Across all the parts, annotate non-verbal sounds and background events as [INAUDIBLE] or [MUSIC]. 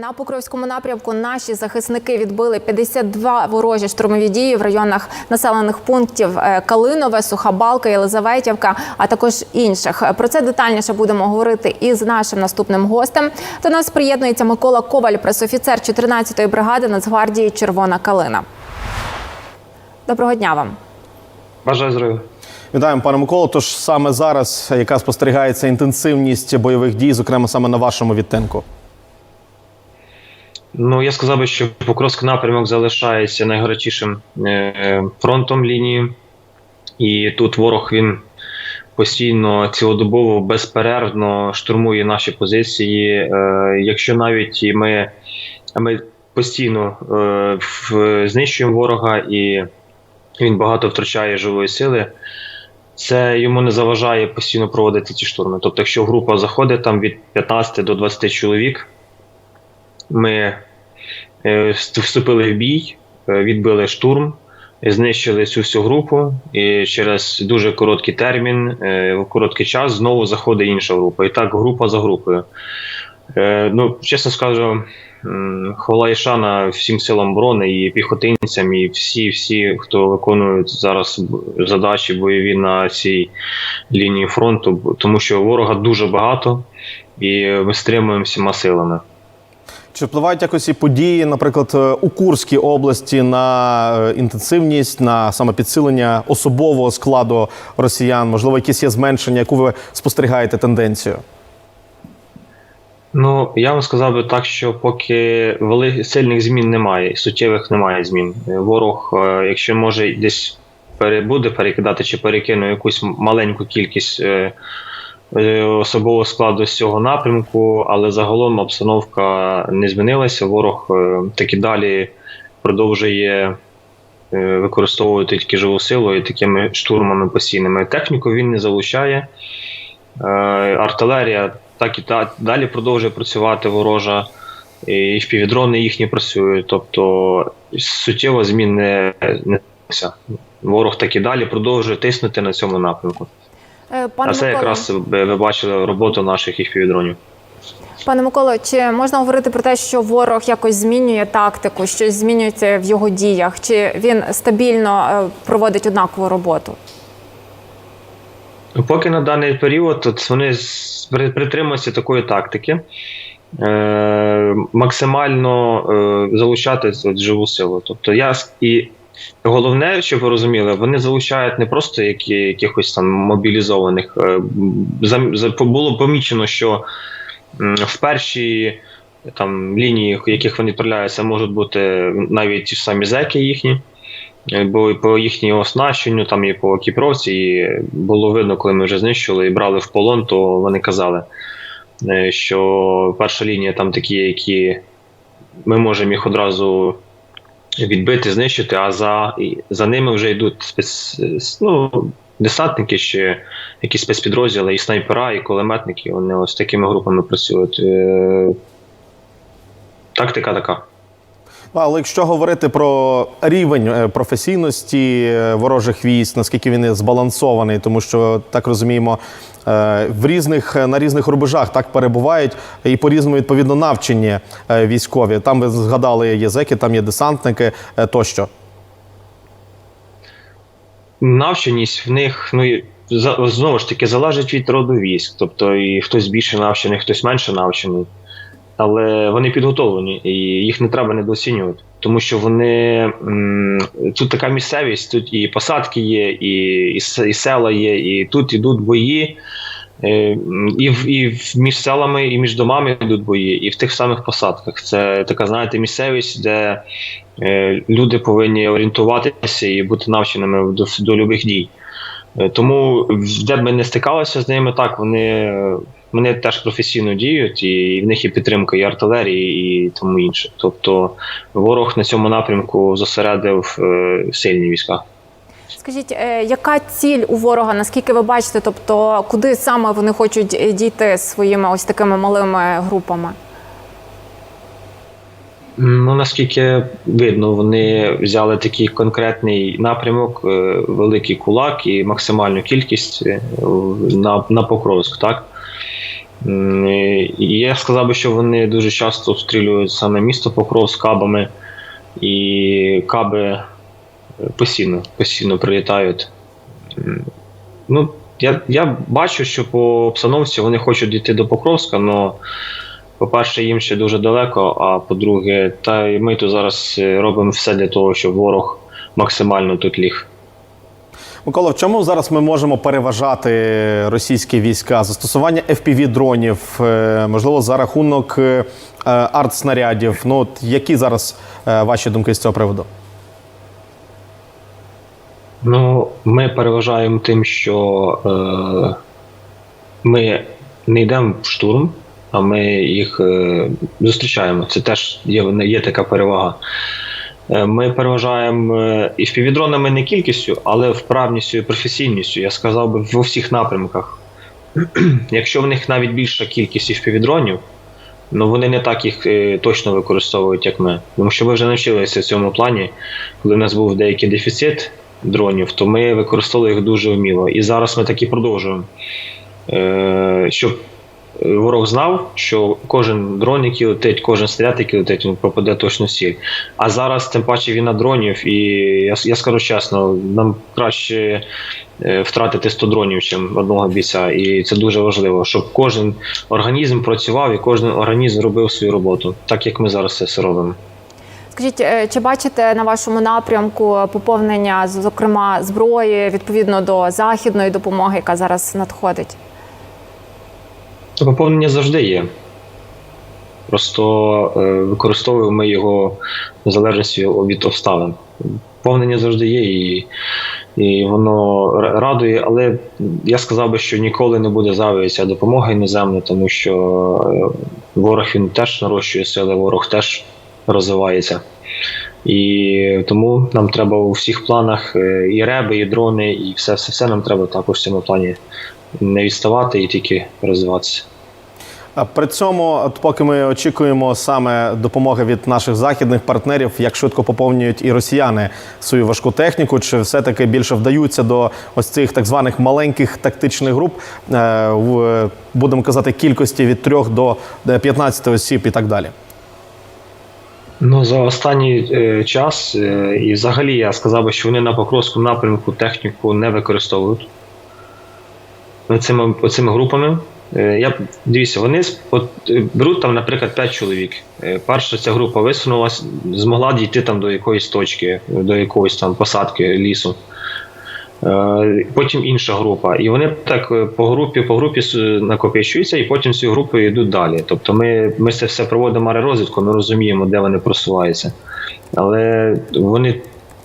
На Покровському напрямку наші захисники відбили 52 ворожі штурмові дії в районах населених пунктів е, Калинове, Суха Балка, Єлизаветівка, а також інших. Про це детальніше будемо говорити із нашим наступним гостем. До нас приєднується Микола Коваль, пресофіцер 14-ї бригади Нацгвардії Червона Калина. Доброго дня вам. Бажаю здоров'я. Вітаємо, пане Миколо. Тож саме зараз, яка спостерігається інтенсивність бойових дій, зокрема саме на вашому відтинку? Ну я сказав би, що Покровський напрямок залишається найгарячішим е, фронтом лінії, і тут ворог він постійно цілодобово безперервно штурмує наші позиції. Е, Якщо навіть ми, ми постійно е, знищуємо ворога і він багато втрачає живої сили. Це йому не заважає постійно проводити ці штурми. Тобто, якщо група заходить там від 15 до 20 чоловік, ми вступили в бій, е, відбили штурм, е, знищили цю всю групу, і через дуже короткий термін, е, в короткий час знову заходить інша група. І так група за групою. Е, Ну, чесно скажу, хвала і шана всім силам оборони і піхотинцям, і всі, всі, хто виконують зараз задачі бойові на цій лінії фронту, тому що ворога дуже багато, і ми стримуємо всіма силами. Чи впливають якось і події, наприклад, е, у Курській області на е, інтенсивність, на саме особового складу росіян? Можливо, якісь є зменшення, яку ви спостерігаєте тенденцію? Ну, я вам сказав би так, що поки вели... сильних змін немає, суттєвих немає змін. Е, Ворог, якщо може десь буде перекидати чи перекине якусь маленьку кількість особового складу з цього напрямку, але загалом обстановка не змінилася. Ворог е, таки далі продовжує е, використовувати тільки живу силу і такими штурмами постійними. Техніку він не залучає. Е, Артилерія так і та, далі продовжує працювати ворожа, і впівдрони їхні працюють. Тобто суттєво змін не, не. Ворог так і далі продовжує тиснути на цьому напрямку. Е, Пане а це Миколо, якраз ви ви бачили роботу наших впівдронів. пане Миколо, чи можна говорити про те, що ворог якось змінює тактику, щось змінюється в його діях? Чи він стабільно е, проводить однакову роботу? Поки на даний період от вони притримуються такої тактики. Е, максимально е, залучати живу силу. Тобто я і головне, щоб ви розуміли, вони залучають не просто які, якихось там мобілізованих. Е, за- було помічено, що в першій там лінії, в яких вони відправляються, можуть бути навіть ті ж самі зеки їхні. Е, Бо і по їхньому оснащенню, там і по екіпровці, і було видно, коли ми вже знищили і брали в полон, то вони казали, е, що перша лінія там такі, які ми можемо їх одразу відбити, знищити, а за, за ними вже йдуть спец, ну, десантники чи якісь спецпідрозділи, і снайпера, і кулеметники. Вони ось такими групами працюють. Е, Тактика така. Але якщо говорити про рівень е, професійності е, ворожих військ, наскільки він збалансований, тому що так розуміємо, е, в різних на різних рубежах так перебувають і по різному відповідно навчені військові. Там ви згадали є зеки, там є десантники тощо. навченість в них, ну знову ж таки, залежить від роду військ. Тобто і хтось більше навчений, хтось менше навчений. Але вони підготовлені, і їх не треба недооцінювати. Тому що вони тут така місцевість, тут і посадки є, і, і, і села є, і тут ідуть бої. Е, І, в, і між селами, і між домами йдуть бої, і в тих самих посадках. Це така, знаєте, місцевість, де е, люди повинні орієнтуватися і бути навченими до, до любих дій. Е, Тому де б ми не стикалися з ними, так вони, е, вони теж професійно діють, і в них є підтримка і артилерії, і тому інше. Тобто ворог на цьому напрямку зосередив е, сильні війська. Скажіть, е, яка ціль у ворога? Наскільки ви бачите? Тобто, куди саме вони хочуть дійти своїми ось такими малими групами? Ну наскільки видно, вони взяли такий конкретний напрямок, е, великий кулак і максимальну кількість е, на, на Покровськ, так? І я сказав би, що вони дуже часто обстрілюють саме місто Покров з кабами, і каби е, постійно, постійно прилітають. Ну, я, я бачу, що по обстановці вони хочуть дійти до Покровська, але, по-перше, їм ще дуже далеко, а по-друге, та й ми тут зараз е, робимо все для того, щоб ворог максимально тут ліг. Микола, в чому зараз ми можемо переважати російські війська? Застосування FPV-дронів, е, можливо, за рахунок е, артснарядів. Ну, от які зараз ваші думки з цього приводу? Ну, ми переважаємо тим, що е, ми не йдемо в штурм, а ми їх е, зустрічаємо. Це теж є, є така перевага. Е, Ми переважаємо е, і впівдронами не кількістю, але вправністю і професійністю. Я сказав би в усіх напрямках. [CLEARS THROAT] Якщо в них навіть більша кількість впівдронів, ну вони не так їх точно використовують, як ми. Тому що ми вже навчилися в цьому плані, коли в нас був деякий дефіцит дронів, то ми використовували їх дуже вміло. І зараз ми так і продовжуємо. Щоб ворог знав, що кожен дрон, який летить, кожен снаряд, який летить, він попаде точно в ціль. А зараз, тим паче, війна дронів, і я, я скажу чесно, нам краще е, втратити 100 дронів, ніж одного бійця. І це дуже важливо, щоб кожен організм працював і кожен організм робив свою роботу, так як ми зараз це все робимо. Скажіть, е, чи бачите на вашому напрямку поповнення, зокрема, зброї відповідно до західної допомоги, яка зараз надходить? То поповнення завжди є. Просто е, використовуємо ми його в залежності від обставин. Поповнення завжди є, і, і воно радує, але я сказав би, що ніколи не буде зайвої ця допомога іноземна, тому що е, ворог він теж нарощує сили, ворог теж розвивається. І тому нам треба у всіх планах е, і реби, і дрони, і все, все, все нам треба також в цьому плані не відставати і тільки розвиватися. При цьому, от поки ми очікуємо саме допомоги від наших західних партнерів, як швидко поповнюють і росіяни свою важку техніку, чи все-таки більше вдаються до ось цих так званих маленьких тактичних груп, е, в будемо казати, кількості від 3 до е, 15 осіб і так далі. Ну, за останній е, час, е, і взагалі я сказав би, що вони на Покровському напрямку техніку не використовують. Оцими, оцими групами. Е, я, дивіться, вони от, беруть там, наприклад, 5 чоловік. Е, перша ця група висунулася, змогла дійти там до якоїсь точки, до якоїсь там посадки лісу. Е, Потім інша група. І вони так по групі по групі накопичуються, і потім ці групи йдуть далі. Тобто ми, ми це все проводимо розвідку, ми розуміємо, де вони просуваються. Але вони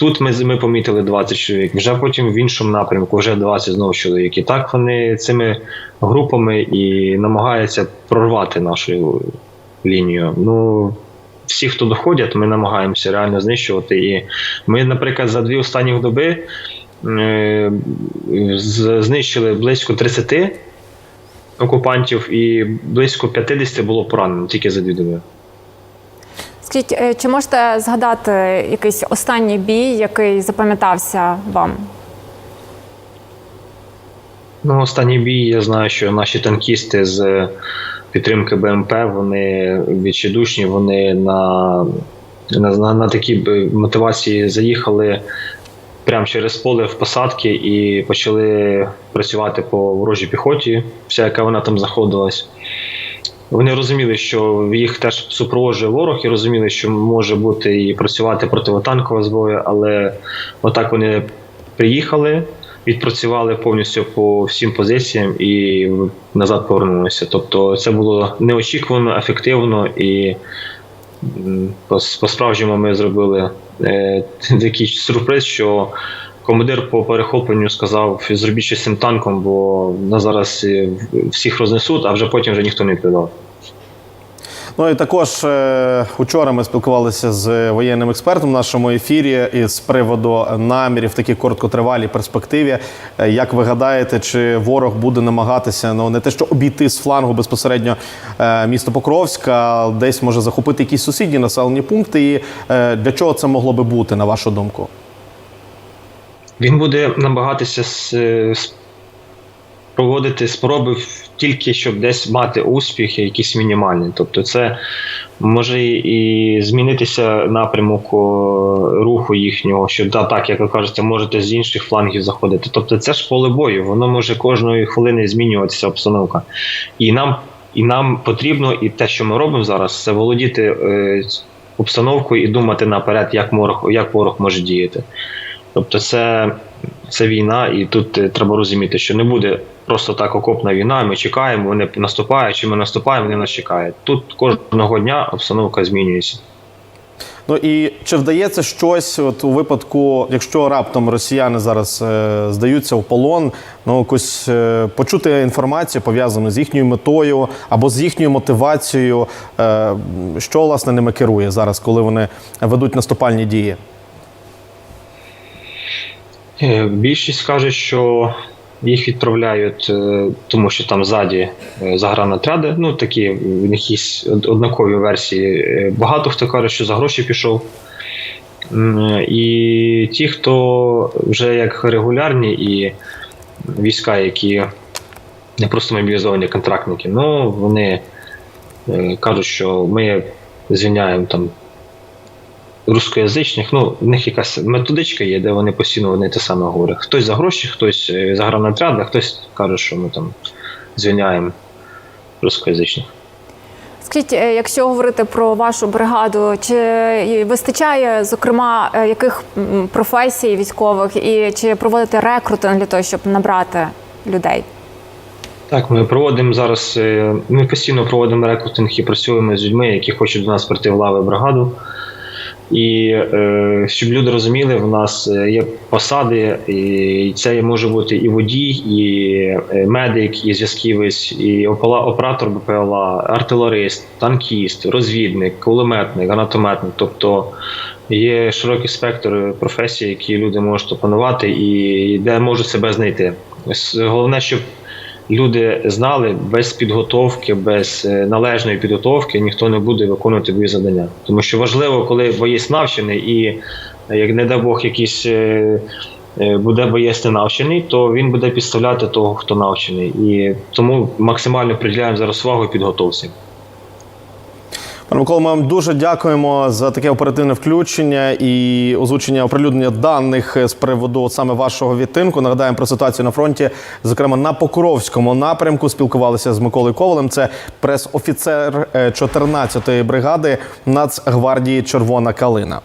тут ми, ми помітили 20 чоловік, вже потім в іншому напрямку вже 20 знову чоловік. І так вони цими групами і намагаються прорвати нашу лінію. Ну, всі, хто доходять, ми намагаємося реально знищувати. І ми, наприклад, за дві останні доби е, знищили близько 30 окупантів, і близько 50 було поранено тільки за дві доби. Скажіть, е, чи можете згадати якийсь останній бій, який запам'ятався вам? Ну, останній бій, я знаю, що наші танкісти з підтримки БМП, вони відчайдушні, вони на, на, на, такі мотивації заїхали прямо через поле в посадки і почали працювати по ворожій піхоті, вся яка вона там знаходилась. Вони розуміли, що їх теж супроводжує ворог, і розуміли, що може бути і працювати противотанкова зброя, але отак вони приїхали, відпрацювали повністю по всім позиціям і назад повернулися. Тобто це було неочікувано, ефективно і по- по-справжньому ми зробили е, [LAUGHS] такий сюрприз, що командир по перехопленню сказав: зробіть щось цим танком, бо нас зараз всіх рознесуть, а вже потім вже ніхто не відповідав. Ну і також е, учора ми спілкувалися з воєнним експертом в нашому ефірі із приводу намірів в такій короткотривалій перспективі. Е, Як ви гадаєте, чи ворог буде намагатися ну не те, що обійти з флангу безпосередньо е, місто Покровська, десь може захопити якісь сусідні населені пункти? І для чого це могло би бути, на вашу думку? Він буде намагатися с- проводити спроби тільки щоб десь мати успіхи, якісь мінімальні. Тобто, це може і змінитися напрямок руху їхнього, що да, так, як ви кажете, можете з інших флангів заходити. Тобто, це ж поле бою, воно може кожної хвилини змінюватися обстановка. І нам, і нам потрібно, і те, що ми робимо зараз, це володіти е, обстановкою і думати наперед, як ворог, як ворог може діяти. Тобто, це, це війна, і тут е, треба розуміти, що не буде просто так окопна війна. Ми чекаємо, вони наступають, чи ми наступаємо, вони нас чекають. Тут кожного дня обстановка змінюється. Ну і чи вдається щось от у випадку, якщо раптом росіяни зараз е, здаються в полон, ну якось е, почути інформацію пов'язану з їхньою метою або з їхньою мотивацією, е, що власне ними керує зараз, коли вони ведуть наступальні дії? Е, Більшість каже, що їх відправляють, е, тому що там ззаді е, загранотряди, ну такі в них є однакові версії. Багато хто каже, що за гроші пішов. І ті, хто вже як регулярні і війська, які не просто мобілізовані контрактники, ну вони кажуть, що ми звільняємо там рускоязичних, ну, в них якась методичка є, де вони постійно одне те саме говорять. Хтось за гроші, хтось е, за гранотряд, а хтось каже, що ми там звільняємо рускоязичних. Скажіть, е, якщо говорити про вашу бригаду, чи вистачає, зокрема, е, яких професій військових, і чи проводите рекрутинг для того, щоб набрати людей? Так, ми проводимо зараз. Ми постійно проводимо рекрутинг і працюємо з людьми, які хочуть до нас прийти в лави бригаду. І е, щоб люди розуміли, в нас е, є посади, і це може бути і водій, і е, медик, і зв'язківець, і опала- оператор БПЛА, артилерист, танкіст, розвідник, кулеметник, гранатометник. Тобто є широкий спектр професій, які люди можуть опанувати і де можуть себе знайти. Головне, щоб люди знали, без підготовки, без е, належної підготовки ніхто не буде виконувати бої завдання. Тому що важливо, коли боєць навчений, і е, як не дай Бог, якийсь е, буде боєць навчений, то він буде підставляти того, хто навчений. І тому максимально приділяємо зараз увагу підготовці. Пане Микола, ми вам дуже дякуємо за таке оперативне включення і озвучення оприлюднення даних з приводу саме вашого відтинку. Нагадаємо про ситуацію на фронті, зокрема на Покровському напрямку. Спілкувалися з Миколою Ковалем. Це прес-офіцер е, 14-ї бригади Нацгвардії Червона Калина.